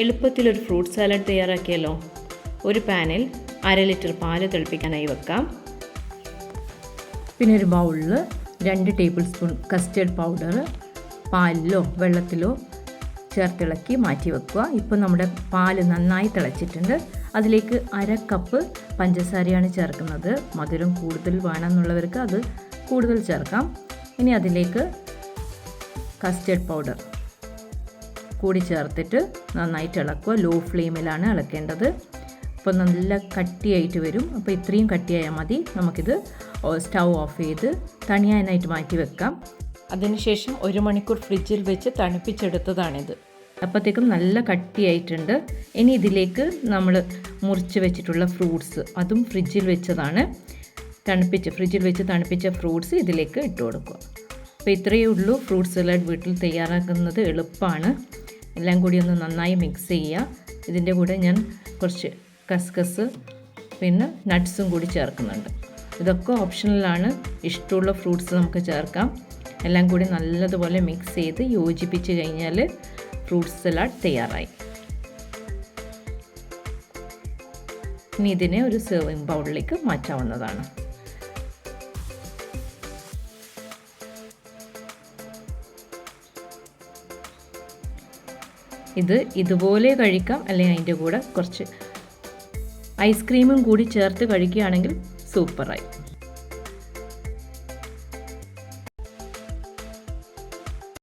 എളുപ്പത്തിലൊരു fruit salad തയ്യാറാക്കിയല്ലോ ഒരു പാനിൽ അര ലിറ്റർ പാൽ തിളപ്പിക്കാനായി വെക്കാം. പിന്നെ ഒരു ബൗളിൽ രണ്ട് ടേബിൾ സ്പൂൺ കസ്റ്റേർഡ് പൗഡർ പാലിലോ വെള്ളത്തിലോ ചേർത്തിളക്കി മാറ്റി വെക്കുക. ഇപ്പോൾ നമ്മുടെ പാൽ നന്നായി തിളച്ചിട്ടുണ്ട്. അതിലേക്ക് അര കപ്പ് പഞ്ചസാരയാണ് ചേർക്കുന്നത്. മധുരം കൂടുതൽ വേണമെന്നുള്ളവർക്ക് അത് കൂടുതൽ ചേർക്കാം. ഇനി അതിലേക്ക് കസ്റ്റേർഡ് പൗഡർ. കൂടി ചേർത്തിട്ട് നന്നായിട്ട് ഇളക്കുക. ലോ ഫ്ലെയിമിലാണ് ഇളക്കേണ്ടത്. അപ്പോൾ നല്ല കട്ടിയായിട്ട് വരും. അപ്പോൾ ഇത്രയും കട്ടിയായാൽ മതി. നമുക്കിത് സ്റ്റൗ ഓഫ് ചെയ്ത് തണിയാനായിട്ട് മാറ്റി വെക്കാം. അതിനുശേഷം ഒരു മണിക്കൂർ ഫ്രിഡ്ജിൽ വെച്ച് തണുപ്പിച്ചെടുത്തതാണിത്. അപ്പോഴത്തേക്കും നല്ല കട്ടിയായിട്ടുണ്ട്. ഇനി ഇതിലേക്ക് നമ്മൾ മുറിച്ച് വെച്ചിട്ടുള്ള ഫ്രൂട്ട്സ് അതും ഫ്രിഡ്ജിൽ വെച്ചതാണ്. തണുപ്പിച്ച് ഫ്രിഡ്ജിൽ വെച്ച് തണുപ്പിച്ച ഫ്രൂട്ട്സ് ഇതിലേക്ക് ഇട്ട് കൊടുക്കുക. അപ്പോൾ ഇത്രയേ ഉള്ളൂ. ഫ്രൂട്ട് സലാഡ് വീട്ടിൽ തയ്യാറാക്കുന്നത് എളുപ്പമാണ്. എല്ലാം കൂടി ഒന്ന് നന്നായി മിക്സ് ചെയ്യുക. ഇതിന്റെ കൂടെ ഞാൻ കുറച്ച് കസ്കസ് പിന്നെ നട്ട്സും കൂടി ചേർക്കുന്നുണ്ട്. ഇതൊക്കെ ഓപ്ഷണലാണ് ഇഷ്ടമുള്ള ഫ്രൂട്ട്സ് നമുക്ക് ചേർക്കാം. എല്ലാം കൂടി നല്ലതുപോലെ മിക്സ് ചെയ്ത് യോജിപ്പിച്ച് കഴിഞ്ഞാൽ ഫ്രൂട്ട് സലാഡ് തയ്യാറായി. ഇനി ഇതിനെ ഒരു സെർവിങ് ബൗളിലേക്ക് മാറ്റാവുന്നതാണ്. ഇത് ഇതുപോലെ കഴിക്കാം. അല്ലെങ്കിൽ അതിന്റെ കൂടെ കുറച്ച് ഐസ്ക്രീമും കൂടി ചേർത്ത് കഴിക്കുകയാണെങ്കിൽ സൂപ്പറായി.